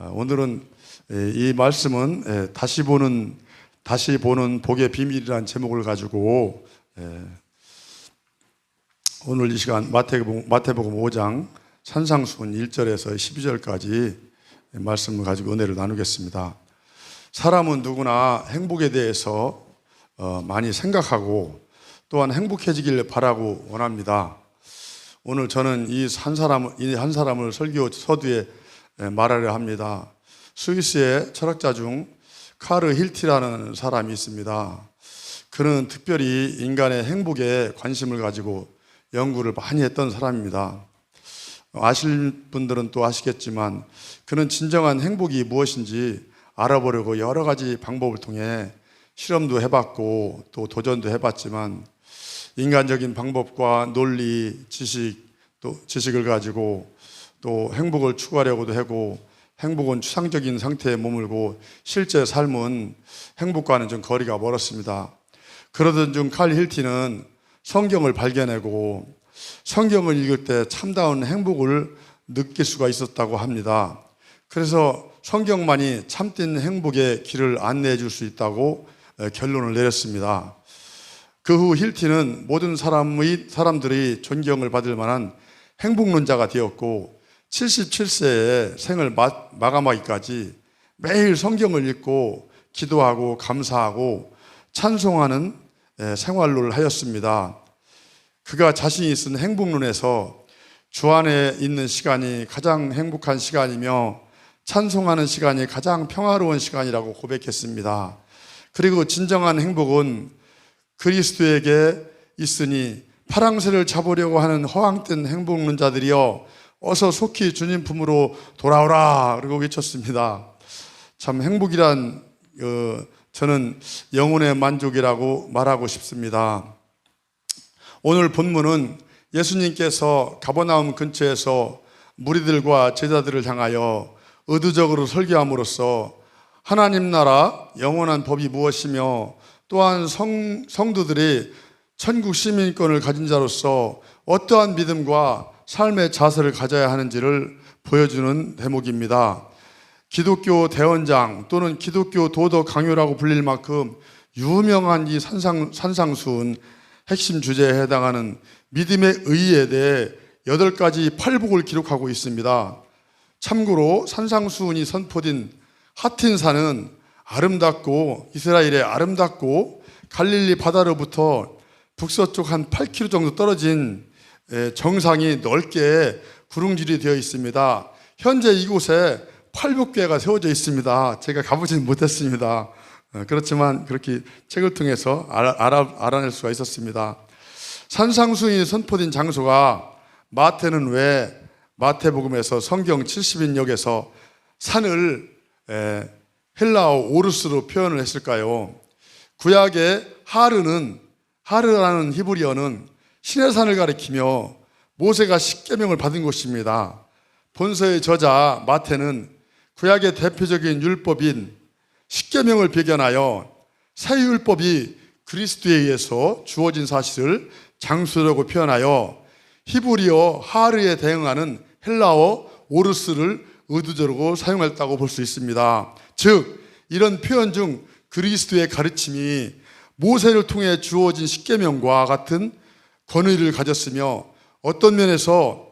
아, 오늘은 에, 이 말씀은 에, 다시 보는 다시 보는 복의 비밀이라는 제목을 가지고 에, 오늘 이 시간 마태복음, 마태복음 5장 산상수훈 1절에서 12절까지 말씀을 가지고 은혜를 나누겠습니다. 사람은 누구나 행복에 대해서 어, 많이 생각하고 또한 행복해지길 바라고 원합니다. 오늘 저는 이 한 사람 사람을 설교 서두에 말하려 합니다. 스위스의 철학자 중 카르 힐티라는 사람이 있습니다. 그는 특별히 인간의 행복에 관심을 가지고 연구를 많이 했던 사람입니다. 아실 분들은 또 아시겠지만 그는 진정한 행복이 무엇인지 알아보려고 여러 가지 방법을 통해 실험도 해봤고 또 도전도 해봤지만 인간적인 방법과 논리, 지식, 또 지식을 가지고 또 행복을 추구하려고도 하고 행복은 추상적인 상태에 머물고 실제 삶은 행복과는 좀 거리가 멀었습니다. 그러던 중 칼 힐티는 성경을 발견하고 성경을 읽을 때 참다운 행복을 느낄 수가 있었다고 합니다. 그래서 성경만이 참된 행복의 길을 안내해 줄 수 있다고 결론을 내렸습니다. 그 후 힐티는 모든 사람의 사람들이 존경을 받을 만한 행복론자가 되었고 77세에 생을 마감하기까지 매일 성경을 읽고 기도하고 감사하고 찬송하는 생활을 하였습니다. 그가 자신이 쓴 행복론에서 주 안에 있는 시간이 가장 행복한 시간이며 찬송하는 시간이 가장 평화로운 시간이라고 고백했습니다. 그리고 진정한 행복은 그리스도에게 있으니 파랑새를 잡으려고 하는 허황된 행복론자들이여 어서 속히 주님 품으로 돌아오라 그리고 외쳤습니다. 참 행복이란 어, 저는 영혼의 만족이라고 말하고 싶습니다. 오늘 본문은 예수님께서 가버나움 근처에서 무리들과 제자들을 향하여 의도적으로 설교함으로써 하나님 나라 영원한 법이 무엇이며 또한 성, 성도들이 천국 시민권을 가진 자로서 어떠한 믿음과 삶의 자세를 가져야 하는지를 보여주는 대목입니다. 기독교 대원장 또는 기독교 도덕 강요라고 불릴 만큼 유명한 이 산상, 산상수훈 핵심 주제에 해당하는 믿음의 의의에 대해 여덟 가지 팔복을 기록하고 있습니다. 참고로 산상수훈이 선포된 하틴산은 아름답고 이스라엘의 아름답고 갈릴리 바다로부터 북서쪽 한 8km 정도 떨어진 정상이 넓게 구릉질이 되어 있습니다. 현재 이곳에 팔복교회가 세워져 있습니다. 제가 가보지는 못했습니다. 어, 그렇지만 그렇게 책을 통해서 알아, 알아 낼 수가 있었습니다. 산상수인이 선포된 장소가 마태는 왜 마태복음에서 성경 70인역에서 산을 헬라어 오르스로 표현을 했을까요? 구약의 하르는 하르라는 히브리어는 신의 산을 가리키며 모세가 십계명을 받은 곳입니다. 본서의 저자 마태는 구약의 대표적인 율법인 십계명을 배경하여 새 율법이 그리스도에 의해서 주어진 사실을 장수라고 표현하여 히브리어 하르에 대응하는 헬라어 오르스를 의도적으로 사용했다고 볼 수 있습니다. 즉 이런 표현 중 그리스도의 가르침이 모세를 통해 주어진 십계명과 같은 권위를 가졌으며 어떤 면에서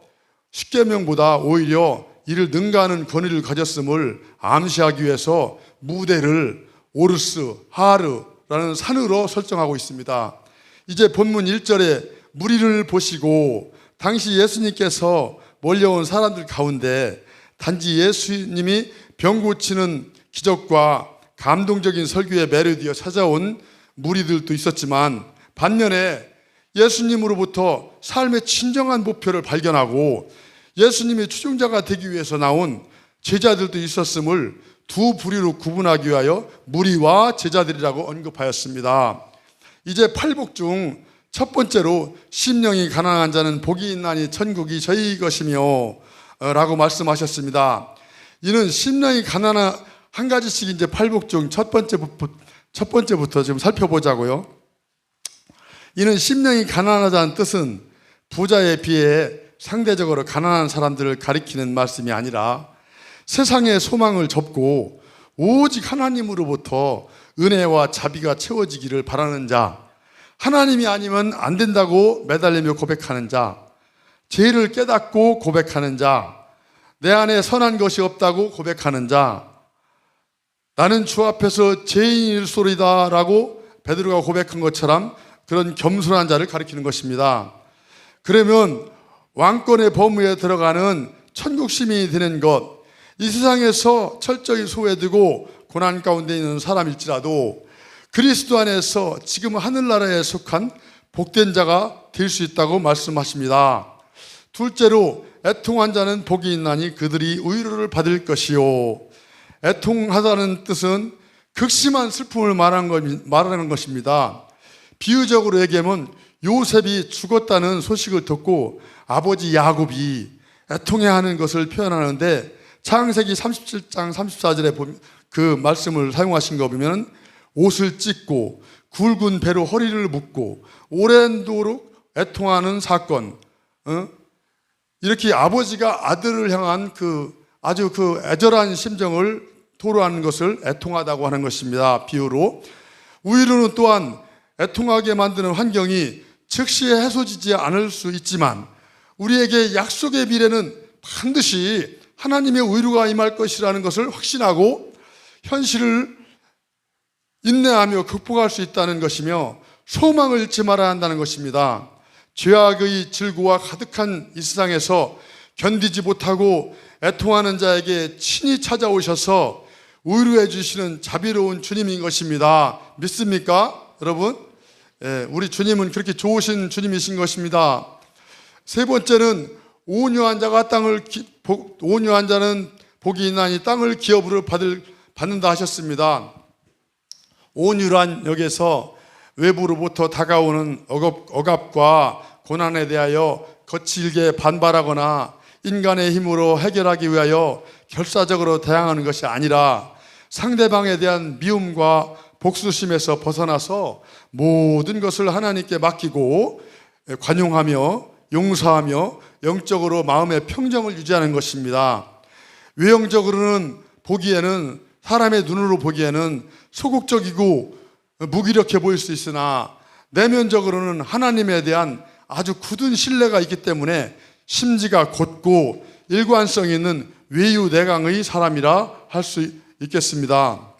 십계명보다 오히려 이를 능가하는 권위를 가졌음을 암시하기 위해서 무대를 오르스, 하르라는 산으로 설정하고 있습니다. 이제 본문 1절에 무리를 보시고 당시 예수님께서 몰려온 사람들 가운데 단지 예수님이 병 고치는 기적과 감동적인 설교에 매료되어 찾아온 무리들도 있었지만 반면에 예수님으로부터 삶의 진정한 목표를 발견하고 예수님의 추종자가 되기 위해서 나온 제자들도 있었음을 두 부류로 구분하기 위하여 무리와 제자들이라고 언급하였습니다. 이제 팔복 중 첫 번째로 심령이 가난한 자는 복이 있나니 천국이 저희 것이며 라고 말씀하셨습니다. 이는 심령이 가난한 한 가지씩 이제 팔복 중 첫 번째부터 첫 번째부터 지금 살펴보자고요. 이는 심령이 가난하다는 뜻은 부자에 비해 상대적으로 가난한 사람들을 가리키는 말씀이 아니라 세상의 소망을 접고 오직 하나님으로부터 은혜와 자비가 채워지기를 바라는 자, 하나님이 아니면 안 된다고 매달리며 고백하는 자, 죄를 깨닫고 고백하는 자, 내 안에 선한 것이 없다고 고백하는 자, 나는 주 앞에서 죄인일 소리다라고 베드로가 고백한 것처럼 그런 겸손한 자를 가리키는 것입니다. 그러면 왕권의 범위에 들어가는 천국 시민이 되는 것, 이 세상에서 철저히 소외되고 고난 가운데 있는 사람일지라도 그리스도 안에서 지금 하늘나라에 속한 복된 자가 될 수 있다고 말씀하십니다. 둘째로 애통한 자는 복이 있나니 그들이 위로를 받을 것이요. 애통하다는 뜻은 극심한 슬픔을 말하는 것입니다. 비유적으로 얘기하면 요셉이 죽었다는 소식을 듣고 아버지 야곱이 애통해하는 것을 표현하는데 창세기 37장 34절에 보면 그 말씀을 사용하신 거 보면 옷을 찢고 굵은 배로 허리를 묶고 오랜 도록 애통하는 사건, 어? 이렇게 아버지가 아들을 향한 그 아주 그 애절한 심정을 토로하는 것을 애통하다고 하는 것입니다. 비유로. 우위로는 또한 애통하게 만드는 환경이 즉시 해소지지 않을 수 있지만 우리에게 약속의 미래는 반드시 하나님의 의루가 임할 것이라는 것을 확신하고 현실을 인내하며 극복할 수 있다는 것이며 소망을 잃지 말아야 한다는 것입니다. 죄악의 질고와 가득한 이 세상에서 견디지 못하고 애통하는 자에게 친히 찾아오셔서 의루해 주시는 자비로운 주님인 것입니다. 믿습니까? 여러분? 예, 우리 주님은 그렇게 좋으신 주님이신 것입니다. 세 번째는 온유한 자가 땅을 온유한 자는 복이 있나니 땅을 기업으로 받을 받는다 하셨습니다. 온유란 여기서 외부로부터 다가오는 억압, 억압과 고난에 대하여 거칠게 반발하거나 인간의 힘으로 해결하기 위하여 결사적으로 대항하는 것이 아니라 상대방에 대한 미움과 복수심에서 벗어나서 모든 것을 하나님께 맡기고 관용하며 용서하며 영적으로 마음의 평정을 유지하는 것입니다. 외형적으로는 보기에는 사람의 눈으로 보기에는 소극적이고 무기력해 보일 수 있으나 내면적으로는 하나님에 대한 아주 굳은 신뢰가 있기 때문에 심지가 곧고 일관성 있는 외유 내강의 사람이라 할 수 있겠습니다.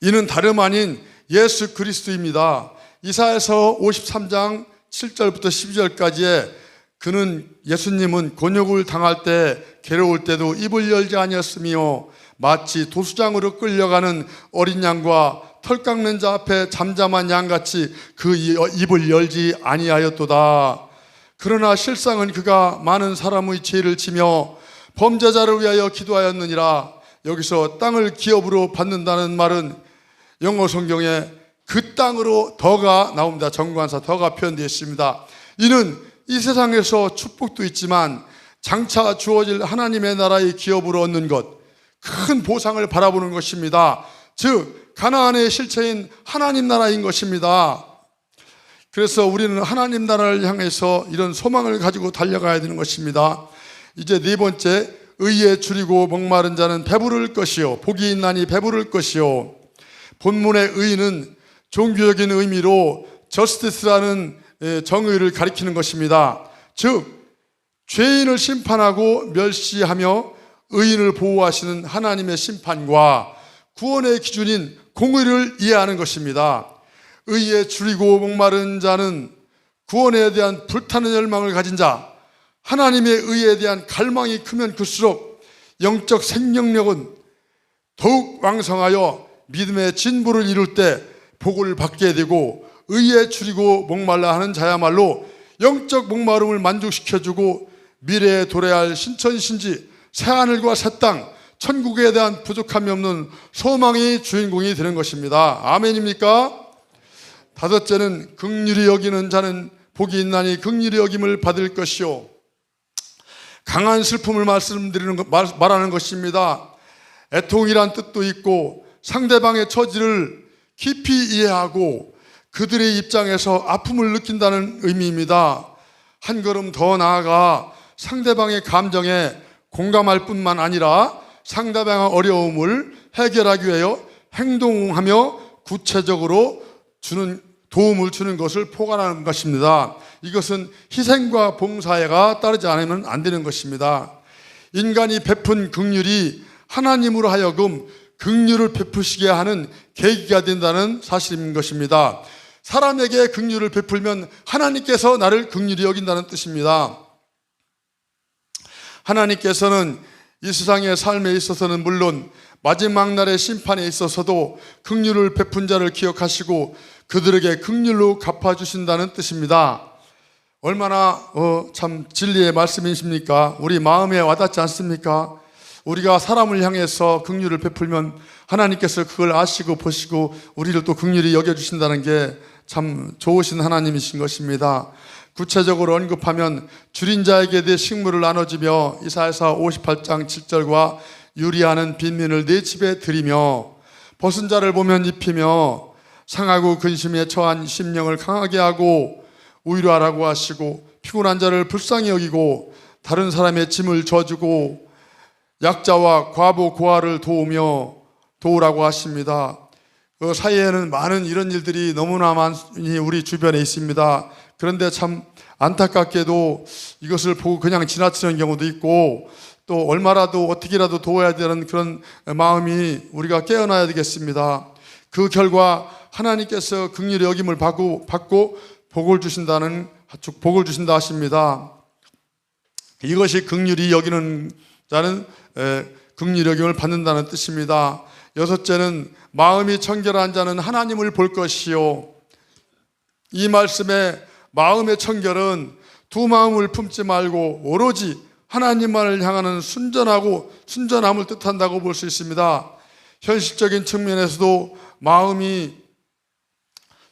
이는 다름 아닌 예수 그리스도입니다. 이사에서 53장 7절부터 12절까지에 그는 예수님은 곤욕을 당할 때 괴로울 때도 입을 열지 아니었으며 마치 도수장으로 끌려가는 어린 양과 털 깎는 자 앞에 잠잠한 양같이 그 입을 열지 아니하였도다. 그러나 실상은 그가 많은 사람의 죄를 지며 범죄자를 위하여 기도하였느니라. 여기서 땅을 기업으로 받는다는 말은 영어 성경에 그 땅으로 더가 나옵니다. 정관사 더가 표현되어 있습니다. 이는 이 세상에서 축복도 있지만 장차 주어질 하나님의 나라의 기업으로 얻는 것, 큰 보상을 바라보는 것입니다. 즉, 가나안의 실체인 하나님 나라인 것입니다. 그래서 우리는 하나님 나라를 향해서 이런 소망을 가지고 달려가야 되는 것입니다. 이제 네 번째, 의에 줄이고 목마른 자는 배부를 것이요. 복이 있나니 배부를 것이요. 본문의 의는 종교적인 의미로 저스티스라는 예, 정의를 가리키는 것입니다. 즉 죄인을 심판하고 멸시하며 의인을 보호하시는 하나님의 심판과 구원의 기준인 공의를 이해하는 것입니다. 의에 줄이고 목마른 자는 구원에 대한 불타는 열망을 가진 자, 하나님의 의에 대한 갈망이 크면 클수록 영적 생명력은 더욱 왕성하여 믿음의 진보를 이룰 때 복을 받게 되고 의에 줄이고 목말라 하는 자야말로 영적 목마름을 만족시켜주고 미래에 도래할 신천신지 새하늘과 새 땅 천국에 대한 부족함이 없는 소망의 주인공이 되는 것입니다. 아멘입니까? 다섯째는 극률이 여기는 자는 복이 있나니 극률이 여김을 받을 것이요. 강한 슬픔을 말씀드리는 말하는 것입니다. 애통이란 뜻도 있고 상대방의 처지를 깊이 이해하고 그들의 입장에서 아픔을 느낀다는 의미입니다. 한 걸음 더 나아가 상대방의 감정에 공감할 뿐만 아니라 상대방의 어려움을 해결하기 위하여 행동하며 구체적으로 주는 도움을 주는 것을 포괄하는 것입니다. 이것은 희생과 봉사가 따르지 않으면 안 되는 것입니다. 인간이 베푼 긍휼이 하나님으로 하여금 긍휼을 베푸시게 하는 계기가 된다는 사실인 것입니다. 사람에게 긍휼을 베풀면 하나님께서 나를 긍휼히 여긴다는 뜻입니다. 하나님께서는 이 세상의 삶에 있어서는 물론 마지막 날의 심판에 있어서도 긍휼을 베푼 자를 기억하시고 그들에게 긍휼로 갚아 주신다는 뜻입니다. 얼마나 어, 참 진리의 말씀이십니까? 우리 마음에 와닿지 않습니까? 우리가 사람을 향해서 긍휼을 베풀면 하나님께서 그걸 아시고 보시고 우리를 또 긍휼히 여겨 주신다는 게 참 좋으신 하나님이신 것입니다. 구체적으로 언급하면 줄인 자에게 내 식물을 나눠주며 이사야서 58장 7절과 유리하는 빈민을 내 집에 들이며 벗은 자를 보면 입히며 상하고 근심에 처한 심령을 강하게 하고 우유하라고 하시고 피곤한 자를 불쌍히 여기고 다른 사람의 짐을 져주고 약자와 과부 고아를 도우며 도우라고 하십니다. 그 사이에는 많은 이런 일들이 너무나 많이 우리 주변에 있습니다. 그런데 참 안타깝게도 이것을 보고 그냥 지나치는 경우도 있고 또 얼마라도 어떻게라도 도와야 되는 그런 마음이 우리가 깨어나야 되겠습니다. 그 결과 하나님께서 긍휼의 여김을 받고, 받고 복을 주신다는 복을 주신다 하십니다. 이것이 긍휼히 여기는 자는 긍휼 여김을 받는다는 뜻입니다. 여섯째는 마음이 청결한 자는 하나님을 볼 것이요. 이 말씀에 마음의 청결은 두 마음을 품지 말고 오로지 하나님만을 향하는 순전하고 순전함을 뜻한다고 볼 수 있습니다. 현실적인 측면에서도 마음이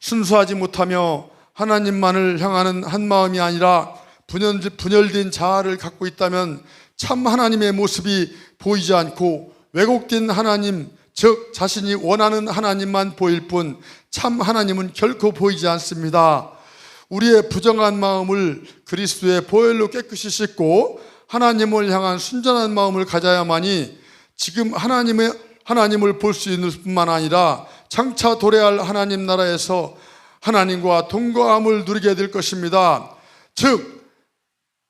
순수하지 못하며 하나님만을 향하는 한 마음이 아니라 분열, 분열된 자아를 갖고 있다면 참 하나님의 모습이 보이지 않고 왜곡된 하나님, 즉 자신이 원하는 하나님만 보일 뿐 참 하나님은 결코 보이지 않습니다. 우리의 부정한 마음을 그리스도의 보혈로 깨끗이 씻고 하나님을 향한 순전한 마음을 가져야만이 지금 하나님의 하나님을 볼 수 있는 뿐만 아니라 장차 도래할 하나님 나라에서 하나님과 동거함을 누리게 될 것입니다. 즉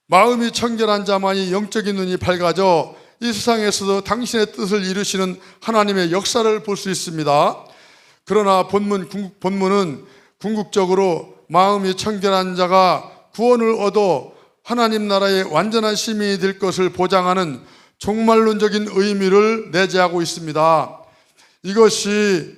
마음이 청결한 자만이 영적인 눈이 밝아져 이 세상에서도 당신의 뜻을 이루시는 하나님의 역사를 볼 수 있습니다. 그러나 본문 본문은 궁극적으로 마음이 청결한 자가 구원을 얻어 하나님 나라의 완전한 시민이 될 것을 보장하는 종말론적인 의미를 내재하고 있습니다. 이것이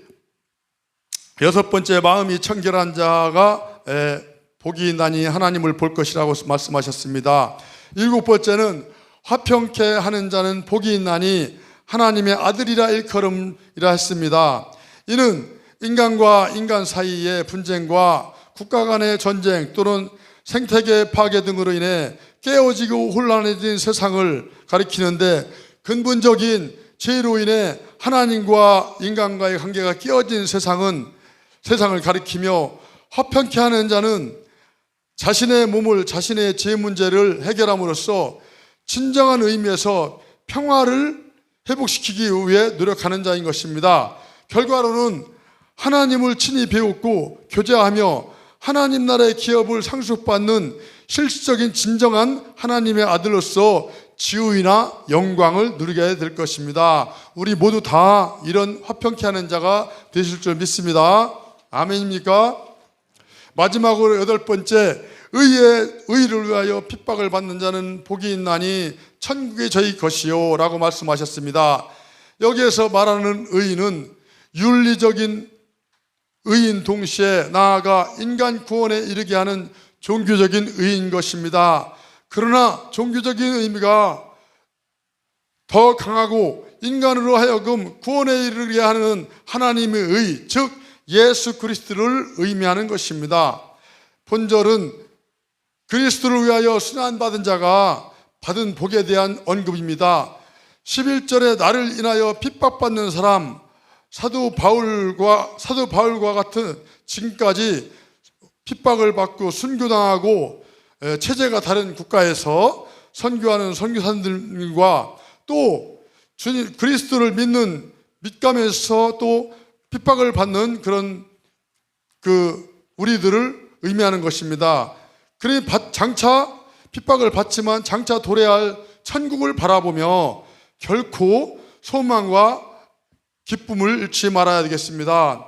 여섯 번째 마음이 청결한 자가 에, 복이 있나니 하나님을 볼 것이라고 말씀하셨습니다. 일곱 번째는 화평케 하는 자는 복이 있나니 하나님의 아들이라 일컬음이라 했습니다. 이는 인간과 인간 사이의 분쟁과 국가 간의 전쟁 또는 생태계 파괴 등으로 인해 깨어지고 혼란해진 세상을 가리키는데 근본적인 죄로 인해 하나님과 인간과의 관계가 끼어진 세상은 세상을 가리키며 화평케 하는 자는 자신의 몸을 자신의 죄 문제를 해결함으로써 진정한 의미에서 평화를 회복시키기 위해 노력하는 자인 것입니다. 결과로는 하나님을 친히 배웠고 교제하며 하나님 나라의 기업을 상속받는 실질적인 진정한 하나님의 아들로서 지우이나 영광을 누리게 될 것입니다. 우리 모두 다 이런 화평케 하는 자가 되실 줄 믿습니다. 아멘입니까? 마지막으로 여덟 번째 의의 의를 위하여 핍박을 받는 자는 복이 있나니 천국이 저희 것이요라고 말씀하셨습니다. 여기에서 말하는 의는 윤리적인 의인 동시에 나아가 인간 구원에 이르게 하는 종교적인 의인 것입니다. 그러나 종교적인 의미가 더 강하고 인간으로 하여금 구원에 이르게 하는 하나님의 의, 즉 예수 그리스도를 의미하는 것입니다. 본절은 그리스도를 위하여 순환받은 자가 받은 복에 대한 언급입니다. 11절에 나를 인하여 핍박받는 사람, 사도 바울과 사도 바울과 같은 지금까지 핍박을 받고 순교당하고 체제가 다른 국가에서 선교하는 선교사님들과 또 주님 그리스도를 믿는 믿감에서 또 핍박을 받는 그런 그 우리들을 의미하는 것입니다. 그러니 받- 장차 핍박을 받지만 장차 도래야 할 천국을 바라보며 결코 소망과 기쁨을 잃지 말아야 되겠습니다.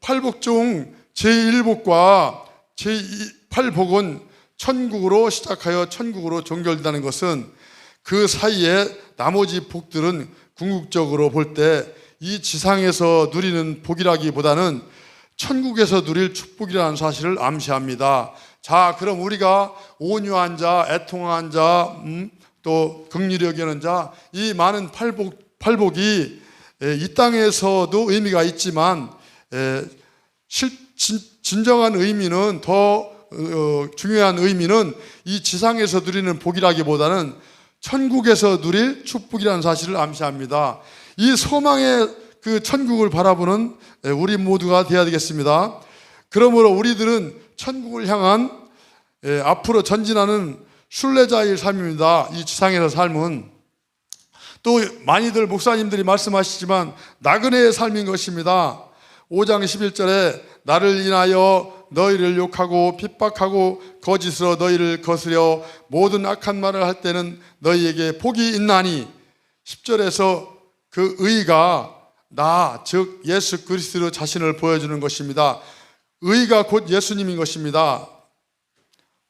팔복 중 제1복과 제8복은 천국으로 시작하여 천국으로 종결된다는 것은 그 사이에 나머지 복들은 궁극적으로 볼때 이 지상에서 누리는 복이라기보다는 천국에서 누릴 축복이라는 사실을 암시합니다. 자, 그럼 우리가 온유한 자, 애통한 자, 음, 또 긍휼히 여기는 자, 이 많은 팔복, 팔복이 에, 이 땅에서도 의미가 있지만 에, 실, 진, 진정한 의미는 더 어, 중요한 의미는 이 지상에서 누리는 복이라기보다는 천국에서 누릴 축복이라는 사실을 암시합니다. 이 소망의 그 천국을 바라보는 에, 우리 모두가 되어야 되겠습니다. 그러므로 우리들은 천국을 향한 에, 앞으로 전진하는 순례자의 삶입니다. 이 지상에서 삶은 또 많이들 목사님들이 말씀하시지만 나그네의 삶인 것입니다. 5장 11절에 나를 인하여 너희를 욕하고 핍박하고 거짓으로 너희를 거스려 모든 악한 말을 할 때는 너희에게 복이 있나니 10절에서 그 의가 나, 즉 예수 그리스도 자신을 보여주는 것입니다. 의가 곧 예수님인 것입니다.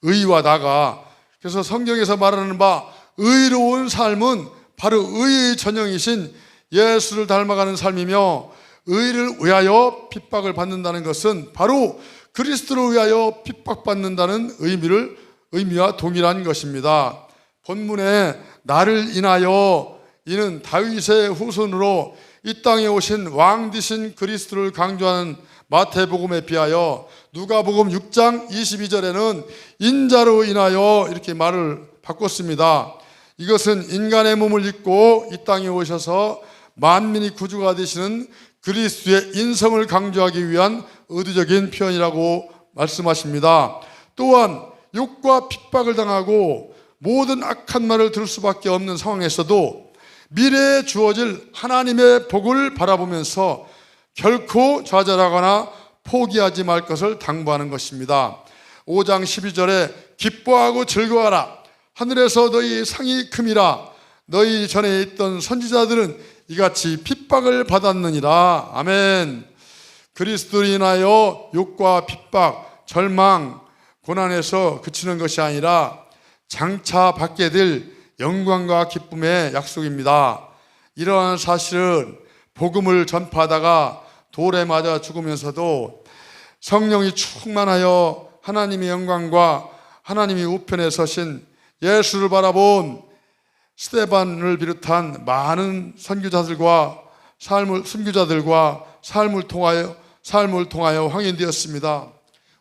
의와 나가 그래서 성경에서 말하는 바 의로운 삶은 바로 의의 전형이신 예수를 닮아가는 삶이며 의를 위하여 핍박을 받는다는 것은 바로 그리스도를 위하여 핍박받는다는 의미를 의미와 동일한 것입니다. 본문에 나를 인하여 이는 다윗의 후손으로 이 땅에 오신 왕 되신 그리스도를 강조하는 마태복음에 비하여 누가복음 6장 22절에는 인자로 인하여 이렇게 말을 바꿨습니다. 이것은 인간의 몸을 입고 이 땅에 오셔서 만민이 구주가 되시는 그리스도의 인성을 강조하기 위한 의도적인 표현이라고 말씀하십니다. 또한 욕과 핍박을 당하고 모든 악한 말을 들을 수밖에 없는 상황에서도 미래에 주어질 하나님의 복을 바라보면서 결코 좌절하거나 포기하지 말 것을 당부하는 것입니다. 5장 12절에 기뻐하고 즐거워하라. 하늘에서 너희 상이 큼이라. 너희 전에 있던 선지자들은 이같이 핍박을 받았느니라. 아멘. 그리스도로 인하여 욕과 핍박, 절망, 고난에서 그치는 것이 아니라 장차 받게 될 영광과 기쁨의 약속입니다. 이러한 사실은 복음을 전파하다가 돌에 맞아 죽으면서도 성령이 충만하여 하나님의 영광과 하나님이 우편에 서신 예수를 바라본 스테반을 비롯한 많은 선교자들과 삶을 선교자들과 삶을 통하여 삶을 통하여 황인되었습니다.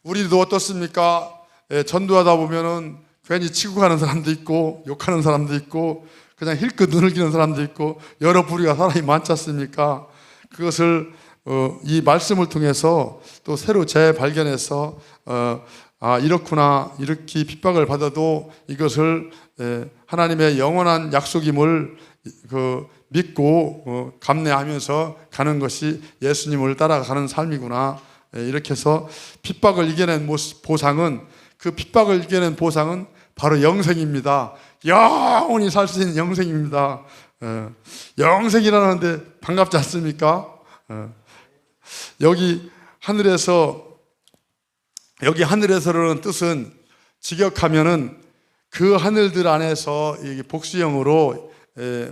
우리도 어떻습니까? 예, 전도하다 보면은 괜히 치고 가는 사람도 있고 욕하는 사람도 있고 그냥 힐끗 눈을 기는 사람도 있고 여러 부류가 사람이 많지 않습니까? 그것을 어, 이 말씀을 통해서 또 새로 재발견해서 어, 아 이렇구나 이렇게 핍박을 받아도 이것을 예, 하나님의 영원한 약속임을 그 믿고 어, 감내하면서 가는 것이 예수님을 따라가는 삶이구나 예, 이렇게 해서 핍박을 이겨낸 모습, 보상은 그 핍박을 이겨낸 보상은 바로 영생입니다. 영원히 살 수 있는 영생입니다. 예, 영생이라는데 반갑지 않습니까? 예. 여기 하늘에서 여기 하늘에서라는 뜻은 직역하면은 그 하늘들 안에서 복수형으로 에,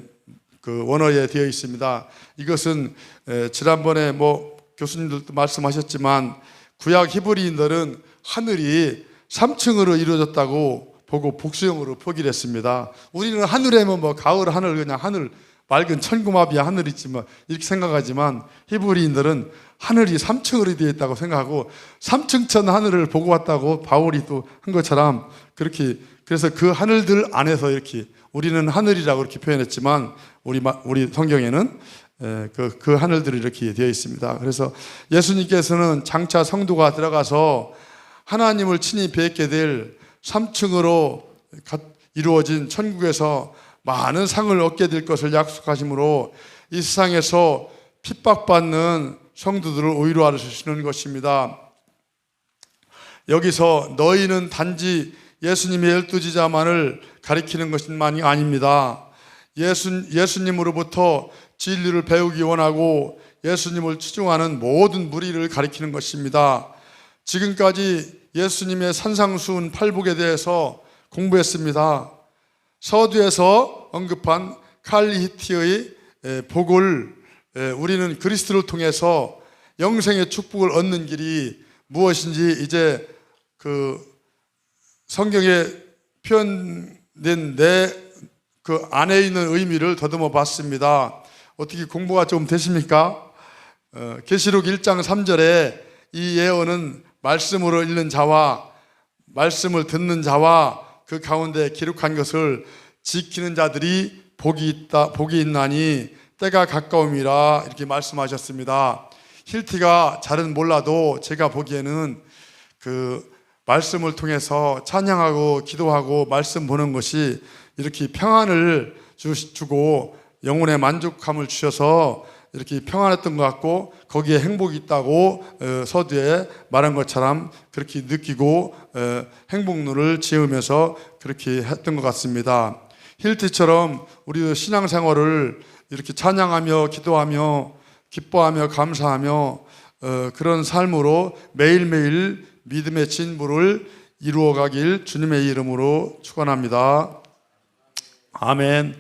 그 원어에 되어 있습니다. 이것은 에, 지난번에 뭐 교수님들도 말씀하셨지만 구약 히브리인들은 하늘이 3층으로 이루어졌다고 보고 복수형으로 포기를 했습니다. 우리는 하늘에면 뭐 가을 하늘 그냥 하늘 맑은 천구마비야 하늘 있지만 이렇게 생각하지만 히브리인들은 하늘이 3층으로 되어 있다고 생각하고 3층 천 하늘을 보고 왔다고 바울이 또 한 것처럼 그렇게 그래서 그 하늘들 안에서 이렇게 우리는 하늘이라고 이렇게 표현했지만 우리 마- 우리 성경에는 에, 그, 그 하늘들이 이렇게 되어 있습니다. 그래서 예수님께서는 장차 성도가 들어가서 하나님을 친히 뵙게 될 3층으로 이루어진 천국에서 많은 상을 얻게 될 것을 약속하심으로 이 세상에서 핍박받는 성도들을 오히려 하시는 것입니다. 여기서 너희는 단지 예수님의 열두 지자만을 가리키는 것만이 아닙니다. 예수, 예수님으로부터 진리를 배우기 원하고 예수님을 추종하는 모든 무리를 가리키는 것입니다. 지금까지 예수님의 산상수훈 팔복에 대해서 공부했습니다. 서두에서 언급한 칼리 히티의 에, 복을 에, 우리는 그리스도를 통해서 영생의 축복을 얻는 길이 무엇인지 이제 그 성경에 표현된 내 그 안에 있는 의미를 더듬어 봤습니다. 어떻게 공부가 좀 되십니까? 어, 계시록 1장 3절에 이 예언은 말씀으로 읽는 자와 말씀을 듣는 자와 그 가운데 기록한 것을 지키는 자들이 복이 있다 복이 있나니 때가 가까움이라 이렇게 말씀하셨습니다. 힐티가 잘은 몰라도 제가 보기에는 그 말씀을 통해서 찬양하고 기도하고 말씀 보는 것이 이렇게 평안을 주- 주고 영혼의 만족감을 주셔서 이렇게 평안했던 것 같고 거기에 행복이 있다고 어, 서두에 말한 것처럼 그렇게 느끼고 어, 행복론을 지으면서 그렇게 했던 것 같습니다. 힐트처럼 우리도 신앙생활을 이렇게 찬양하며 기도하며 기뻐하며 감사하며 어, 그런 삶으로 매일매일 믿음의 진부를 이루어가길 주님의 이름으로 축원합니다. 아멘.